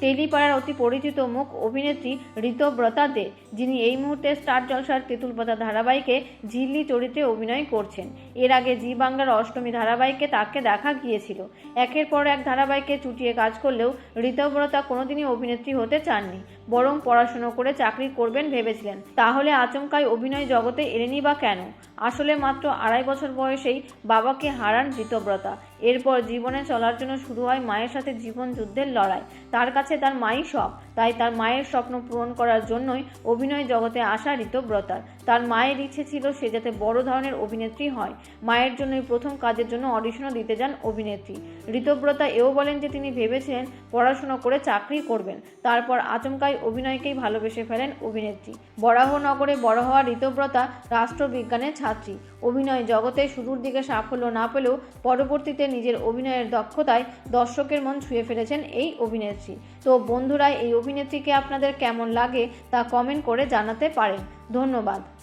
টেলিপাড়ার অতি পরিচিত মুখ অভিনেত্রী ঋতব্রতা দে। যিনি এই মুহূর্তে স্টার জলসার তেঁতুলপাতা ধারাবাহিকে ঝিল্লি চরিত্রে অভিনয় করছেন। এর আগে জি বাংলার অষ্টমী ধারাবাহিকে তাকে দেখা গিয়েছিল। একের পর এক ধারাবাহিকে চুটিয়ে কাজ করলেও ঋতব্রতা কোনোদিনই অভিনেত্রী হতে চাননি, বরং পড়াশুনো করে চাকরি করবেন ভেবেছিলেন। তাহলে আচমকাই অভিনয় জগতে এলেনি বা কেন? আসলে মাত্র আড়াই বছর বয়সেই বাবাকে হারান ঋতব্রতা। এরপর জীবনে চলার জন্য শুরু হয় মায়ের সাথে জীবন যুদ্ধের লড়াই। তার কাছে তার মাই সব, তাই তার মায়ের স্বপ্ন পূরণ করার জন্যই অভিনয় জগতে আসা ঋতব্রতার তার মায়ের ইচ্ছে ছিল সে যাতে বড় ধরনের অভিনেত্রী হয়। মায়ের জন্যই প্রথম কাজের জন্য অডিশনও দিতে যান অভিনেত্রী। ঋতব্রতা এও বলেন যে তিনি ভেবেছিলেন পড়াশুনো করে চাকরি করবেন। তারপর আচমকাই অভিনয়কেই ভালোবেসে ফেলেন অভিনেত্রী। বরাহনগরে বড় হওয়া ঋতব্রতা রাষ্ট্রবিজ্ঞানের ছাত্রী। অভিনয় জগতে শুরুর দিকে সাফল্য না পেলেও পরবর্তীতে নিজের অভিনয়ের দক্ষতায় দর্শকের মন ছুঁয়ে ফেলেছেন এই অভিনেত্রী। তো বন্ধুরা, এই অভিনেত্রীকে আপনাদের কেমন লাগে তা কমেন্ট করে জানাতে পারেন। ধন্যবাদ।